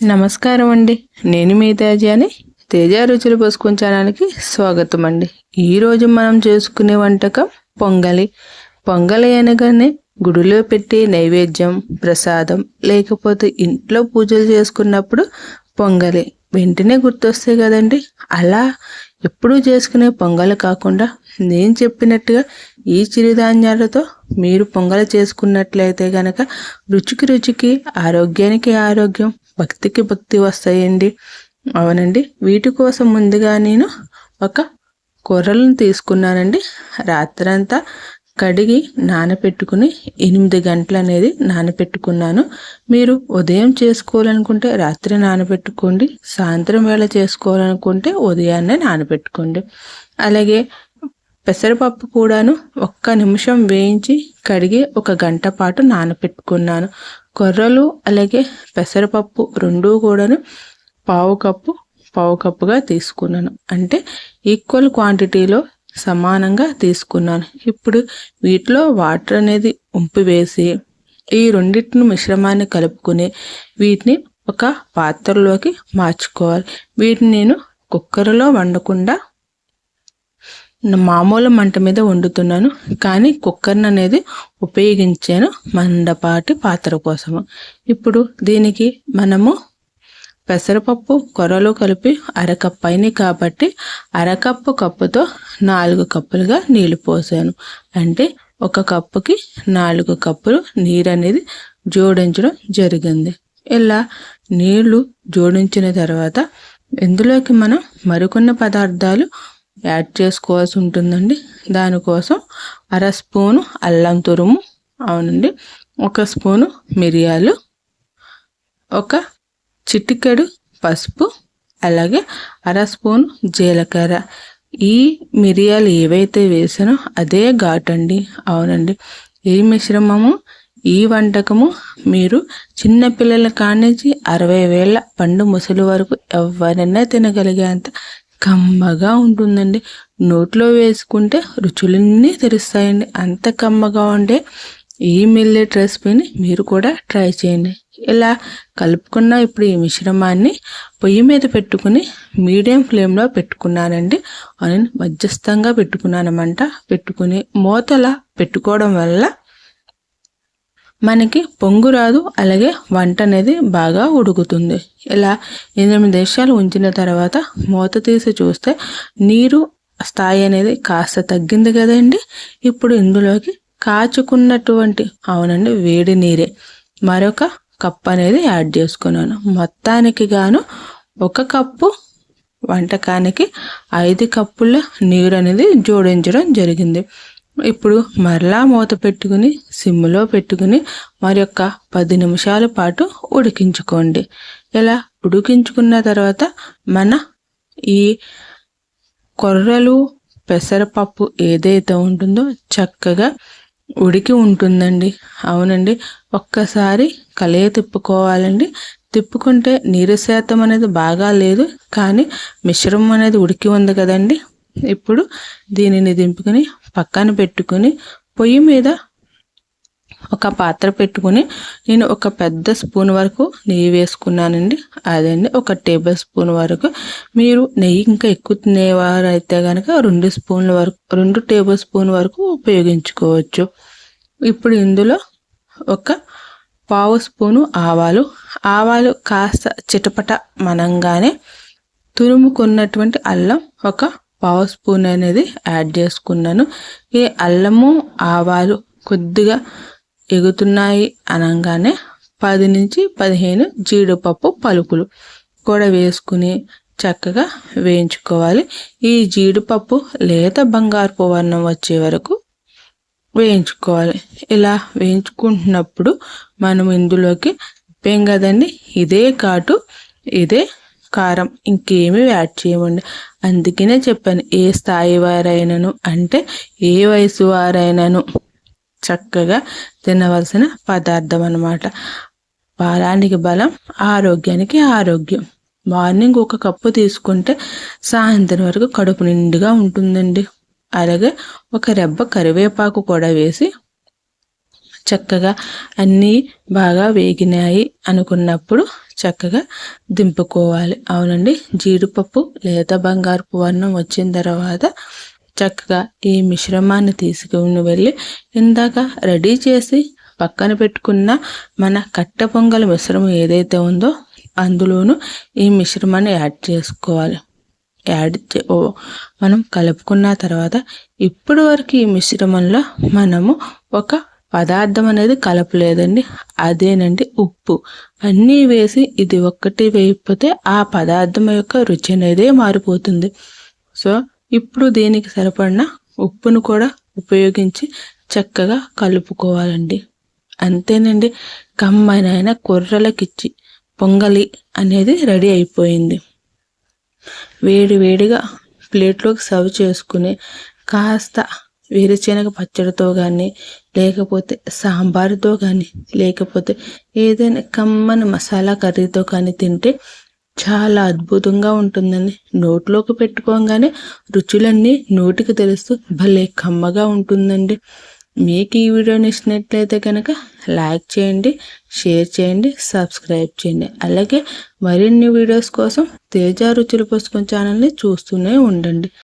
నమస్కారం అండి. నేను మీ తేజ అని తేజ రుచులు పోసుకుని ఛానల్కి స్వాగతం అండి. ఈరోజు మనం చేసుకునే వంటకం పొంగలి. పొంగలి అనగానే గుడిలో పెట్టే నైవేద్యం ప్రసాదం లేకపోతే ఇంట్లో పూజలు చేసుకున్నప్పుడు పొంగలి వెంటనే గుర్తొస్తాయి కదండి. అలా ఎప్పుడూ చేసుకునే పొంగలి కాకుండా నేను చెప్పినట్టుగా ఈ చిరుధాన్యాలతో మీరు పొంగలి చేసుకున్నట్లయితే గనక రుచికి రుచికి ఆరోగ్యానికి ఆరోగ్యం భక్తికి భక్తి వస్తాయండి. అవునండి. వీటి కోసం ముందుగా నేను ఒక కూరలను తీసుకున్నానండి. రాత్రంతా కడిగి నానపెట్టుకుని ఎనిమిది గంటలు అనేది నానపెట్టుకున్నాను. మీరు ఉదయం చేసుకోవాలనుకుంటే రాత్రి నానబెట్టుకోండి సాయంత్రం వేళ చేసుకోవాలనుకుంటే ఉదయాన్నే నానపెట్టుకోండి. అలాగే పెసరపప్పు కూడాను ఒక్క నిమిషం వేయించి కడిగి ఒక గంట పాటు నానపెట్టుకున్నాను. కొర్రలు అలాగే పెసరపప్పు రెండూ కూడాను పావు కప్పు పావు కప్పుగా తీసుకున్నాను. అంటే ఈక్వల్ క్వాంటిటీలో సమానంగా తీసుకున్నాను. ఇప్పుడు వీటిలో వాటర్ అనేది ఉంపివేసి ఈ రెండింటిని మిశ్రమాన్ని కలుపుకుని వీటిని ఒక పాత్రలోకి మార్చుకోవాలి. వీటిని నేను కుక్కర్లో వండకుండా మామూలు మంట మీద వండుతున్నాను కానీ కుక్కర్ని అనేది ఉపయోగించాను మండపాటి పాత్ర కోసము. ఇప్పుడు దీనికి మనము పెసరపప్పు కొరలు కలిపి అరకప్పు అయినాయి కాబట్టి అరకప్పు కప్పుతో నాలుగు కప్పులుగా నీళ్ళు పోసాను. అంటే ఒక కప్పుకి నాలుగు కప్పులు నీరు అనేది జోడించడం జరిగింది. ఇలా నీళ్ళు జోడించిన తర్వాత ఇందులోకి మనం మరికొన్ని పదార్థాలు యాడ్ చేసుకోవాల్సి ఉంటుందండి. దానికోసం అర స్పూను అల్లం తురుము అవునండి. ఒక స్పూను మిరియాలు ఒక చిటికెడు పసుపు అలాగే అర స్పూన్ జీలకర్ర. ఈ మిరియాలు ఏవైతే వేసానో అదే ఘాటండి. అవునండి. ఈ మిశ్రమము ఈ వంటకము మీరు చిన్నపిల్లల కానించి అరవై వేల పండు ముసలి వరకు ఎవరైనా తినగలిగేంత కమ్మగా ఉంటుందండి. నోట్లో వేసుకుంటే రుచులన్నీ తెరుస్తాయండి అంత కమ్మగా ఉండే ఈ మిల్లెట్ రెసిపీని మీరు కూడా ట్రై చేయండి. ఇలా కలుపుకున్న ఇప్పుడు ఈ మిశ్రమాన్ని పొయ్యి మీద పెట్టుకుని మీడియం ఫ్లేమ్లో పెట్టుకున్నానండి. అని మధ్యస్థంగా పెట్టుకున్నానమాట పెట్టుకుని మూతల పెట్టుకోవడం వల్ల మనకి పొంగు రాదు అలాగే వంట అనేది బాగా ఉడుకుతుంది. ఇలా ఎనిమిది దేశాలు ఉంచిన తర్వాత మూత తీసి చూస్తే నీరు స్థాయి అనేది కాస్త తగ్గింది కదండి. ఇప్పుడు ఇందులోకి కాచుకున్నటువంటి అవునండి వేడి నీరే మరొక కప్ అనేది యాడ్ చేసుకున్నాను. మొత్తానికి గాను ఒక కప్పు వంటకానికి ఐదు కప్పుల నీరు అనేది జోడించడం జరిగింది. ఇప్పుడు మరలా మూత పెట్టుకుని సిమ్లో పెట్టుకుని మరి యొక్క పది నిమిషాల పాటు ఉడికించుకోండి. ఇలా ఉడికించుకున్న తర్వాత మన ఈ కొర్రలు పెసరపప్పు ఏదైతే ఉంటుందో చక్కగా ఉడికి ఉంటుందండి. అవునండి. ఒక్కసారి కలయ తిప్పుకోవాలండి. తిప్పుకుంటే నీరు శాతం అనేది బాగా లేదు కానీ మిశ్రమం అనేది ఉడికి ఉంది కదండి. ఇప్పుడు దీనిని దింపుకొని పక్కన పెట్టుకుని పొయ్యి మీద ఒక పాత్ర పెట్టుకుని నేను ఒక పెద్ద స్పూన్ వరకు నెయ్యి వేసుకున్నానండి. అదండి ఒక టేబుల్ స్పూన్ వరకు. మీరు నెయ్యి ఇంకా ఎక్కువ తినేవారు అయితే కనుక రెండు స్పూన్ల వరకు రెండు టేబుల్ స్పూన్ వరకు ఉపయోగించుకోవచ్చు. ఇప్పుడు ఇందులో ఒక పావు స్పూను ఆవాలు. ఆవాలు కాస్త చిటపట మనంగానే తురుముకున్నటువంటి అల్లం ఒక పావు స్పూన్ అనేది యాడ్ చేసుకున్నాను. ఈ అల్లము ఆవాలు కొద్దిగా ఎగుతున్నాయి అనగానే పది నుంచి పదిహేను జీడిపప్పు పలుకులు కూడా వేసుకుని చక్కగా వేయించుకోవాలి. ఈ జీడిపప్పు లేత బంగారుపు వర్ణం వచ్చే వరకు వేయించుకోవాలి. ఇలా వేయించుకుంటున్నప్పుడు మనం ఇందులోకి చెప్పాం కదండి ఇదే కాటు ఇదే కారం ఇంకేమీ యాడ్ చేయమండి. అందుకనే చెప్పాను ఏ స్థాయి వారైనను అంటే ఏ వయసు వారైనను చక్కగా తినవలసిన పదార్థం అనమాట బలానికి బలం ఆరోగ్యానికి ఆరోగ్యం. మార్నింగ్ ఒక కప్పు తీసుకుంటే సాయంత్రం వరకు కడుపు నిండుగా ఉంటుందండి. అలాగే ఒక రెబ్బ కరివేపాకు కూడా వేసి చక్కగా అన్నీ బాగా వేగినాయి అనుకున్నప్పుడు చక్కగా దింపుకోవాలి. అవునండి జీడిపప్పు లేత బంగారపు వర్ణం వచ్చిన తర్వాత చక్కగా ఈ మిశ్రమాన్ని తీసుకుని వెళ్ళి ఇందాక రెడీ చేసి పక్కన పెట్టుకున్న మన కట్ట పొంగల మిశ్రమం ఏదైతే ఉందో అందులోనూ ఈ మిశ్రమాన్ని యాడ్ చేసుకోవాలి. యాడ్ మనం కలుపుకున్న తర్వాత ఇప్పటి వరకు ఈ మిశ్రమంలో మనము ఒక పదార్థం అనేది కలపలేదండి. అదేనండి ఉప్పు. అన్నీ వేసి ఇది ఒక్కటి వేయకపోతే ఆ పదార్థం యొక్క రుచి అనేది మారిపోతుంది. సో ఇప్పుడు దీనికి సరిపడిన ఉప్పును కూడా ఉపయోగించి చక్కగా కలుపుకోవాలండి. అంతేనండి. కమ్మనైన కుర్రలకిచ్చి పొంగలి అనేది రెడీ అయిపోయింది. వేడి వేడిగా ప్లేట్లోకి సర్వ్ చేసుకుని కాస్త వేరుశనగ పచ్చడితో కానీ లేకపోతే సాంబార్తో కానీ లేకపోతే ఏదైనా కమ్మని మసాలా కర్రీతో కానీ తింటే చాలా అద్భుతంగా ఉంటుందండి. నోట్లోకి పెట్టుకోగానే రుచులన్నీ నోటికి తెలుస్తూ భలే కమ్మగా ఉంటుందండి. మీకు ఈ వీడియో నచ్చినట్లయితే కనుక లైక్ చేయండి షేర్ చేయండి సబ్స్క్రైబ్ చేయండి. అలాగే మరిన్ని వీడియోస్ కోసం తేజ రుచులు పుస్తకం ఛానల్ని చూస్తూనే ఉండండి.